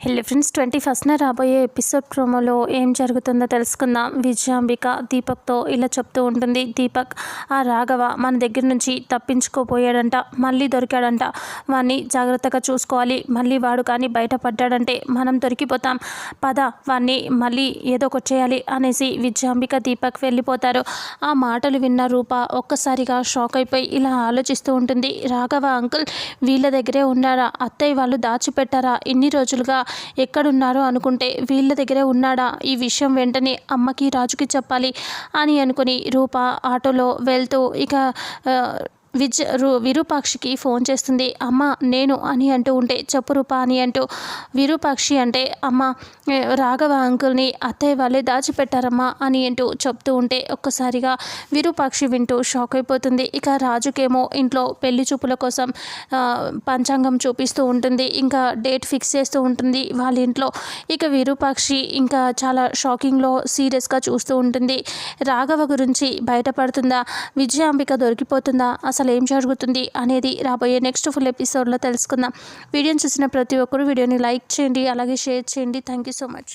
హెల్లీ friends twenty ఫస్ట్న రాబోయే episode ప్రోమోలో ఏం జరుగుతుందో తెలుసుకుందాం. విజయాంబిక దీపక్తో ఇలా చెప్తూ ఉంటుంది దీపక్ ఆ రాఘవ మన దగ్గర నుంచి తప్పించుకోపోయాడంట మళ్ళీ దొరికాడంట. వాడిని జాగ్రత్తగా చూసుకోవాలి. మళ్ళీ వాడు కానీ బయటపడ్డాడంటే మనం దొరికిపోతాం. పద వాడిని మళ్ళీ ఏదో ఒకటి చేయాలి అనేసి విజయాంబిక దీపక్ వెళ్ళిపోతారు. ఆ మాటలు విన్న రూప ఒక్కసారిగా షాక్ అయిపోయి ఇలా ఆలోచిస్తూ ఉంటుంది. రాఘవ అంకుల్ వీళ్ళ దగ్గరే ఉన్నారా? అత్తయ్య వాళ్ళు దాచిపెట్టారా? ఇన్ని రోజులుగా ఎక్కడున్నారో అనుకుంటే వీళ్ళ దగ్గరే ఉన్నాడా? ఈ విషయం వెంటనే అమ్మకి రాజుకి చెప్పాలి అని అనుకుని రూప ఆటోలో వెళ్తూ ఇక విజ్ రూ విరూపాక్షికి ఫోన్ చేస్తుంది. అమ్మ నేను అని అంటూ ఉంటే చెప్పు రూప అని అంటూ విరూపాక్షి అంటే అమ్మ రాఘవ అంకుల్ని అత్తయ్య వాళ్ళే దాచిపెట్టారమ్మా అని అంటూ చెప్తూ ఉంటే ఒక్కసారిగా విరూపాక్షి వింటూ షాక్ అయిపోతుంది. ఇక రాజుకేమో ఇంట్లో పెళ్ళి చూపుల కోసం పంచాంగం చూపిస్తూ ఉంటుంది. ఇంకా డేట్ ఫిక్స్ చేస్తూ ఉంటుంది వాళ్ళ ఇంట్లో. ఇక విరూపాక్షి ఇంకా చాలా షాకింగ్లో సీరియస్గా చూస్తూ ఉంటుంది. రాఘవ గురించి బయటపడుతుందా? విజయాంబిక దొరికిపోతుందా? అసలు అసలు ఏం జరుగుతుంది అనేది రాబోయే నెక్స్ట్ ఫుల్ ఎపిసోడ్లో తెలుసుకుందాం. వీడియోని చూసిన ప్రతి ఒక్కరు వీడియోని లైక్ చేయండి అలాగే షేర్ చేయండి. Thank you so much